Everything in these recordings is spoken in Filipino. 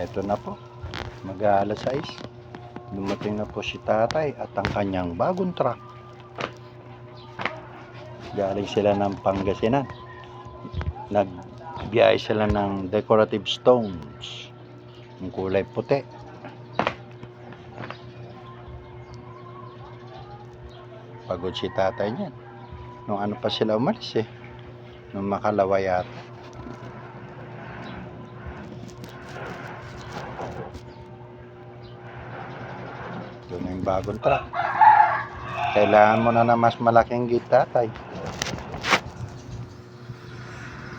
Eto na po. Mag-aalas 6. Dumating na po si tatay at ang kanyang bagong truck. Galing sila ng Pangasinan. Nagbiyahe sila ng decorative stones. Yung kulay puti. Pagod si tatay niyan. Nung ano pa sila umalis eh. Nung makalawa yata. Ito na yung bagong truck. Kailangan mo na na mas malaking gate tatay.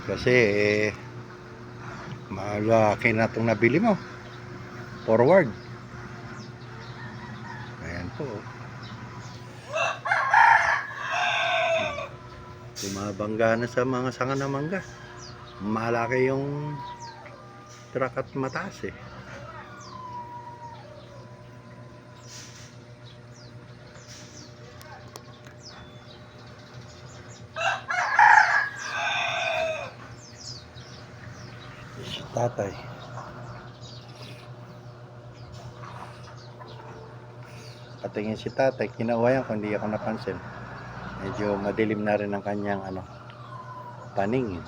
Kasi eh, malaki na itong nabili mo. Forward. Ayan po. Bumabangga na sa mga sanga na mangga. Malaki yung truck at mataas eh. Si tatay. Patingin si tatay, kinawayan ko, hindi ako napansin. Medyo madilim na rin ang kanyang ano, paningin.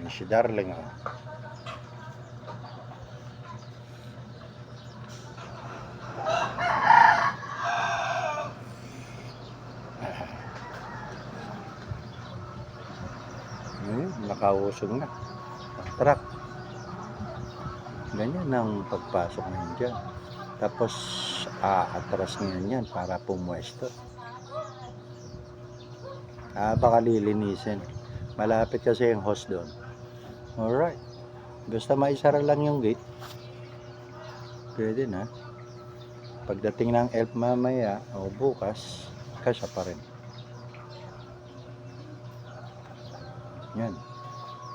Yan si Darling. Oh. Hmm, nakausog na. Ang truck. Ganyan ang pagpasok ngayon dyan. Tapos, aatras ngayon yan para pumwesto. Ah, baka lilinisin. Malapit kasi yung host doon. Alright. Basta maisara lang yung gate. Pwede na. Pagdating ng elf mamaya o bukas, kasya pa rin. Yan.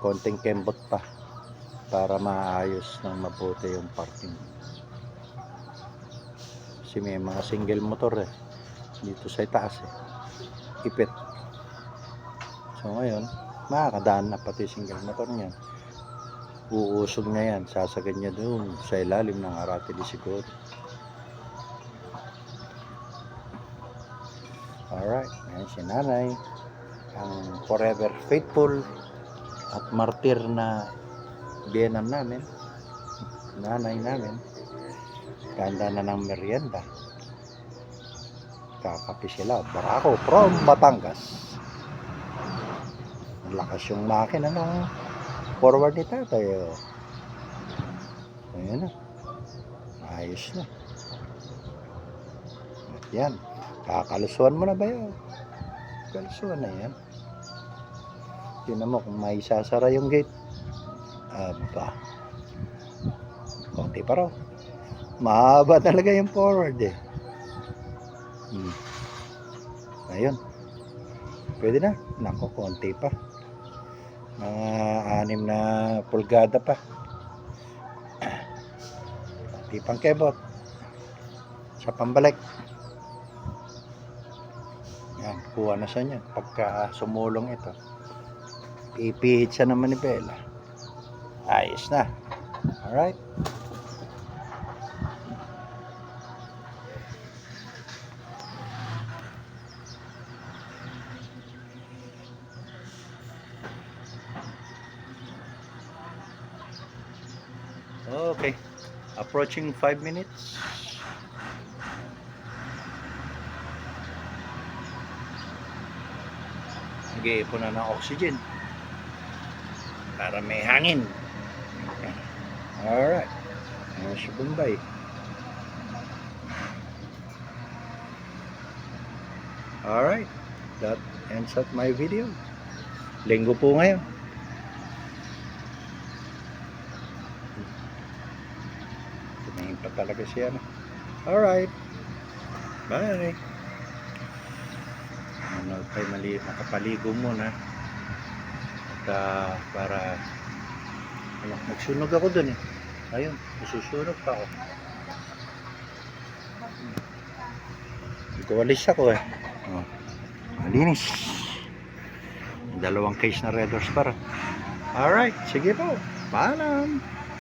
Konting kembot pa para maayos ng mabuti yung parking. Kasi may mga single motor eh. Dito sa itaas eh. Ipit. So ngayon, makakadaan na pati single motor niyan. Uusog na yan. Sasagad niya doon sa ilalim ng Arate de Siguro. Alright. Ayan si nanay. Ang forever faithful at martir na biyenam namin. Nanay namin. Ganda na ng merienda. Kakapi sila. Barako from Batangas. Ang lakas yung makina ng forward ni tatay. Oh. Ayan na. Ayos na. At yan. Kakalusuan mo na ba yun? Kalusuan na yan. Tingnan mo kung may sasara yung gate. Aba. Konti pa raw. Mahaba talaga yung forward eh. Hmm. Ayun. Pwede na. Nako, konti pa. Mga anim na pulgada pa. Di pang kebot. Sa pambalik. Yan, kuha na siya niyan. Pagka sumulong ito. Pipihit siya ng manibela. Ayos na. Alright. Okay. Approaching 5 minutes. Nag-iipon na ng oxygen. Para may hangin. Alright. Ayan si Bombay. Alright. That ends up my video. Linggo po ngayon. Tumingin pa talaga siya. Alright. Bye. Ano tayo mali, makapaligo muna. At ah, para ano, nagsunog ako dun eh. Ayun, nasusunog pa ako. Dito walis ako eh. Oh. Malinis. Dalawang case na Red Horse para. Alright, sige po. Paalam.